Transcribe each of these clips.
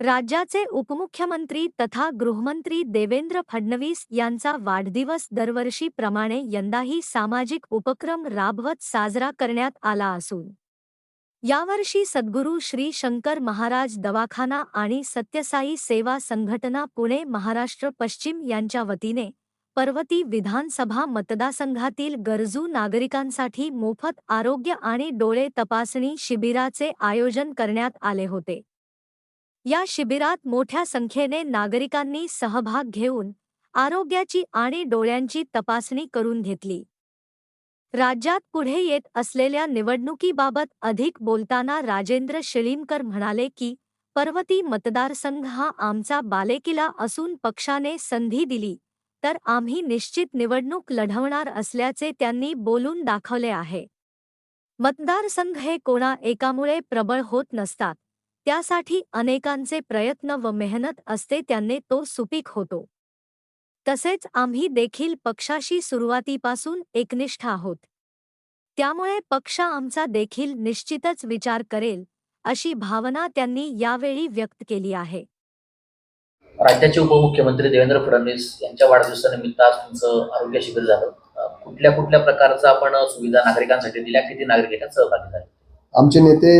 राज्याचे उपमुख्यमंत्री तथा गृहमंत्री देवेंद्र फडणवीस यांचा वाढदिवस दरवर्षीप्रमाणे यंदाही सामाजिक उपक्रम राबवत साजरा करण्यात आला असून यावर्षी सद्गुरू श्री शंकर महाराज दवाखाना आणि सत्यसाई सेवा संघटना पुणे महाराष्ट्र पश्चिम यांच्या वतीने पर्वती विधानसभा मतदारसंघातील गरजू नागरिकांसाठी मोफत आरोग्य आणि डोळे तपासणी शिबिराचे आयोजन करण्यात आले होते. या शिबिरात मोठ्या संख्येने नागरिकांनी सहभाग घेऊन आरोग्याची आणि डोळ्यांची तपासणी करून घेतली. राज्यात पुढे येत असलेल्या निवडणुकीबाबत अधिक बोलताना राजेंद्र शिळीमकर म्हणाले की पर्वती मतदारसंघ हा आमचा बालेकिला असून पक्षाने संधी दिली तर आम्ही निश्चित निवडणूक लढवणार असल्याचे त्यांनी बोलून दाखवले आहे. मतदारसंघ हे कोणा एकामुळे प्रबळ होत नसतात. त्यासाठी अनेकांचे प्रयत्न व मेहनत असते त्यांनी तो सुपीक होतो. तसेच आम्ही देखील पक्षाशी सुरुवातीपासून एकनिष्ठ आहोत. त्यामुळे पक्ष आमचा देखील निश्चितच विचार करेल अशी भावना त्यांनी यावेळी व्यक्त केली आहे. राज्याचे उपमुख्यमंत्री देवेंद्र फडणवीस यांच्या वाढदिवसानिमित्त आज तुमचं आरोग्य शिबिर झालं. कुठल्या कुठल्या प्रकारचा आपण सुविधा नागरिकांसाठी दिल्या किती नागरिक याच्यात सहभागी झाले? आमचे नेते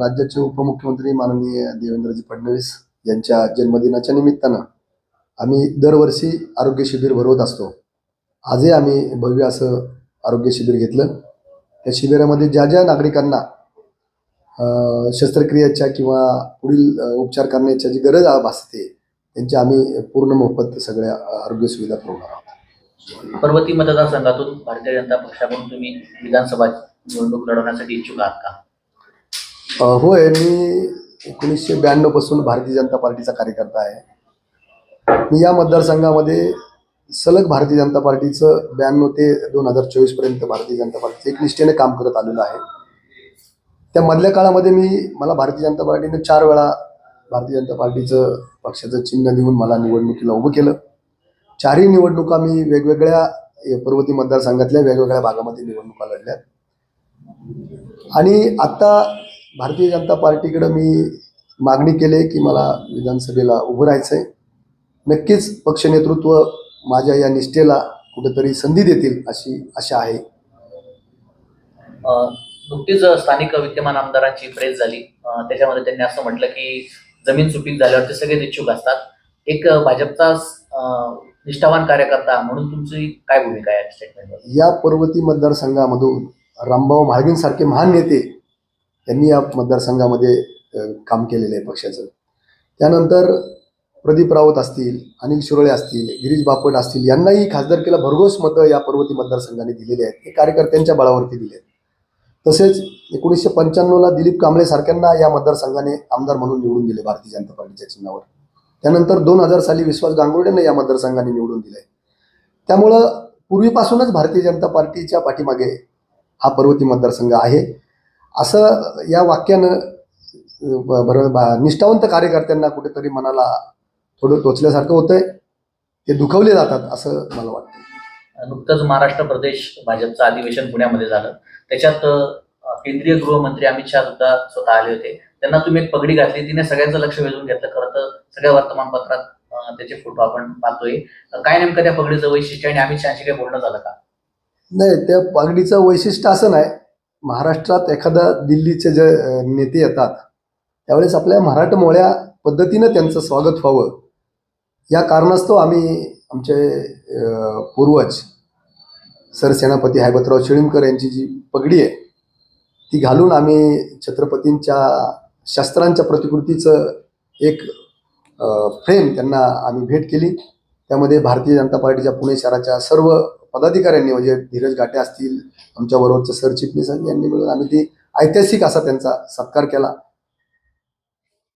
राज्याचे उपमुख्यमंत्री माननीय देवेंद्रजी फडणवीस यांच्या जन्मदिनाच्या निमित्तानं आम्ही दरवर्षी आरोग्य शिबिर भरवत असतो. आजही आम्ही भव्य असं आरोग्य शिबिर घेतलं. त्या शिबिरामध्ये ज्या ज्या नागरिकांना शस्त्रक्रियेच्या किंवा पुढील उपचार करण्याच्या जी गरज भासते त्यांची आम्ही पूर्ण मोफत सगळ्या आरोग्य सुविधा पुरवणार आहोत. पर्वती मतदारसंघातून भारतीय जनता पक्षाकडून तुम्ही विधानसभा निवडणूक लढवण्यासाठी इच्छुक आहात का? होय मी एकोणीसशे ब्याण्णवपासून भारतीय जनता पार्टीचा कार्यकर्ता आहे. मी या मतदारसंघामध्ये सलग भारतीय जनता पार्टीचं ब्याण्णव ते दोन हजार चोवीसपर्यंत भारतीय जनता पार्टीचं एकनिष्ठेने काम करत आलेलो आहे. त्या मधल्या काळामध्ये मी मला भारतीय जनता पार्टीने चार वेळा भारतीय जनता पार्टीचं पक्षाचं चिन्ह देऊन मला निवडणुकीला उभं केलं. चारही निवडणुका मी वेगवेगळ्या पर्वती मतदारसंघातल्या वेगवेगळ्या भागामध्ये निवडणुका लढल्यात. आणि आता भारतीय जनता पार्टीकडे मी मागणी केली की मला विधानसभेला उभं राहायचंय. नक्कीच पक्ष नेतृत्व माझ्या या निष्ठेला कुठेतरी संधी देतील अशी आशा आहे. नुकतीच स्थानिक विद्यमान आमदारांची प्रेस झाली. त्याच्यामध्ये त्यांनी असं म्हटलं की जमीन सुपीक झाल्यावर ते सगळेच इच्छुक असतात. एक भाजपचा निष्ठावान कार्यकर्ता म्हणून तुमची काय भूमिका आहे या पर्वती मतदारसंघामधून रामभाऊ म्हाळगींसारखे महान नेते यांनी या मतदारसंघामध्ये काम केलेलं आहे पक्षाचं. त्यानंतर प्रदीप राऊत असतील अनिल शिरोळे असतील गिरीश बापट असतील यांनाही खासदारकीला भरघोस मतं या पर्वती मतदारसंघाने दिलेली आहेत. हे कार्यकर्त्यांच्या बळावरती दिले आहेत तसेच एकोणीसशे पंच्याण्णवला दिलीप कांबळे सारख्यांना या मतदारसंघाने आमदार म्हणून निवडून दिले भारतीय जनता पार्टीच्या चिन्हावर. त्यानंतर दोन हजार साली विश्वास गांगुर्डेंना या मतदारसंघाने निवडून दिले त्यामुळं पूर्वीपासूनच भारतीय जनता पार्टीच्या पाठीमागे हा पर्वती मतदारसंघ आहे. असं या वाक्यानं बरोबर बा- निष्ठावंत कार्यकर्त्यांना कुठेतरी मनाला थोडं टोचल्यासारखं होतंय. ते दुखवले जातात असं मला वाटतं. नुकतंच महाराष्ट्र प्रदेश भाजपचं अधिवेशन पुण्यामध्ये झालं. त्याच्यात केंद्रीय गृहमंत्री अमित शहा सुद्धा स्वतः आले होते. त्यांना तुम्ही एक पगडी घातली. तिने सगळ्यांचं लक्ष वेधून घेतलं. खरं तर सगळ्या वर्तमानपत्रात त्याचे फोटो आपण पाहतोय. काय नेमकं त्या पगडीचं वैशिष्ट्य आणि अमित शहाशी काही बोलणं झालं का? नाही त्या पगडीचं वैशिष्ट्य असं नाही. महाराष्ट्रात एखादा दिल्लीचे जे नेते येतात त्यावेळेस आपल्या मराठमोळ्या पद्धतीनं त्यांचं स्वागत व्हावं. या कारणास्तव आम्ही आमचे पूर्वज सरसेनापती हैबतराव शिळीमकर यांची जी पगडी आहे ती घालून आम्ही छत्रपतींच्या शस्त्रांच्या प्रतिकृतीचं एक फ्रेम त्यांना आम्ही भेट केली. त्यामध्ये भारतीय जनता पार्टीच्या पुणे शहराच्या सर्व पदाधिकाऱ्यांनी म्हणजे धीरज घाटे असतील आमच्या बरोबरचे सरचिटणीस यांनी मिळून आम्ही ती ऐतिहासिक असा त्यांचा सत्कार केला.